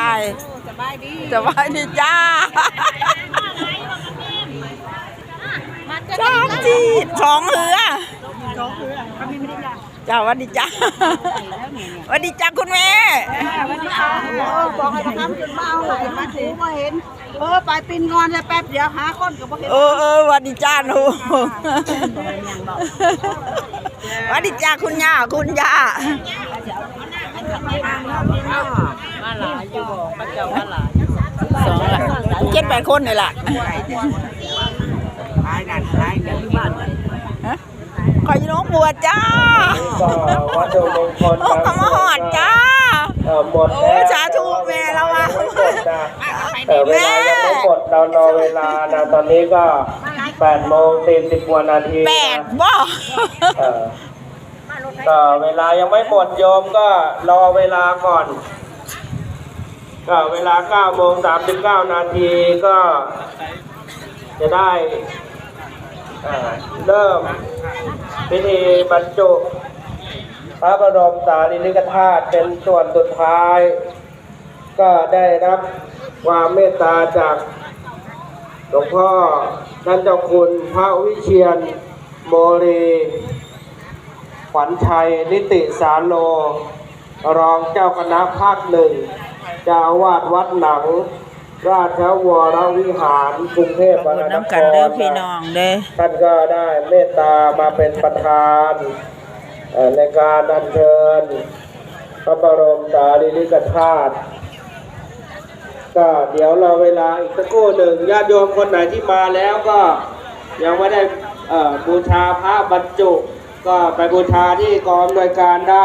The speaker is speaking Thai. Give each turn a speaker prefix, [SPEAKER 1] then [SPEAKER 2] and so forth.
[SPEAKER 1] ทาย
[SPEAKER 2] สบายดี
[SPEAKER 1] สบายดีจ้า
[SPEAKER 2] มาจะ
[SPEAKER 1] สามสี่สองเหือ
[SPEAKER 2] สองคือเขาไม่ได้ยา
[SPEAKER 1] จ้าหวัสดีจ้าหวัสดีจ้าคุณแม่
[SPEAKER 2] วันนี้เอาเออบอกให้ทำจนมาเอาเลยมาถูมาเห็นเออไปปินงอนเลยแป๊บเดียวหาคนก็บ่เห็น
[SPEAKER 1] เออเออหวัสดีจ้าหนูหวัสดีจ้าคุณย่าคุณย่า
[SPEAKER 2] มาหลายอยู่บอกพระเจ้ามาหลาย
[SPEAKER 1] สองละเจ็ดแปดคนนี่แหละ
[SPEAKER 2] หลายนั่นหลายกันที่บ้าน
[SPEAKER 1] ฮะขออยู่น้องบวชจ้า
[SPEAKER 3] ก็วัดดวงมงคล
[SPEAKER 1] โอ้ขมาหอดจ้า
[SPEAKER 3] เอ่อหมด
[SPEAKER 1] โอ้
[SPEAKER 3] แล้ว
[SPEAKER 1] สาธุแม่เราอะ
[SPEAKER 3] ยังไม่หมดนะเอ่อเวลายังไม่หมดเรารอเวลานะตอนนี้ก็8โมง40กว่านาที
[SPEAKER 1] แปด
[SPEAKER 3] นะ
[SPEAKER 1] บ่
[SPEAKER 3] เออก็เวลายังไม่หมดโยมก็รอเวลาก่อน ก็เวลา9โมง39 นาทีก็จะได้เริ่มพิธีบรรจุ พระบรมสารีริกธาตุเป็นส่วนสุดท้าย ก็ได้รับความเมตตาจากหลวงพ่อท่านเจ้าคุณพระวิเชียนโมรีขวัญชัยนิติสารโล รองเจ้าคณะภาคหนึ่งเจ้าอาวาดวัดหนัง ราชวรวิหารกรุงเทพมหาน
[SPEAKER 1] น้ำ
[SPEAKER 3] ค
[SPEAKER 1] กันเด้อ
[SPEAKER 3] ร
[SPEAKER 1] พี่น้องเด้อ
[SPEAKER 3] ท่านก็ได้เมตตามาเป็นประธานเอ่อในการอัญเชิญพระบรมสารีริกธาตุก็เดี๋ยวรอเวลาอีกสักครู่หนึ่งญาติโยมคนไหนที่มาแล้วก็ยังไม่ได้เอ่อบูชาพระบรรจุ ก็ไปบูชาที่กองโดวยการได้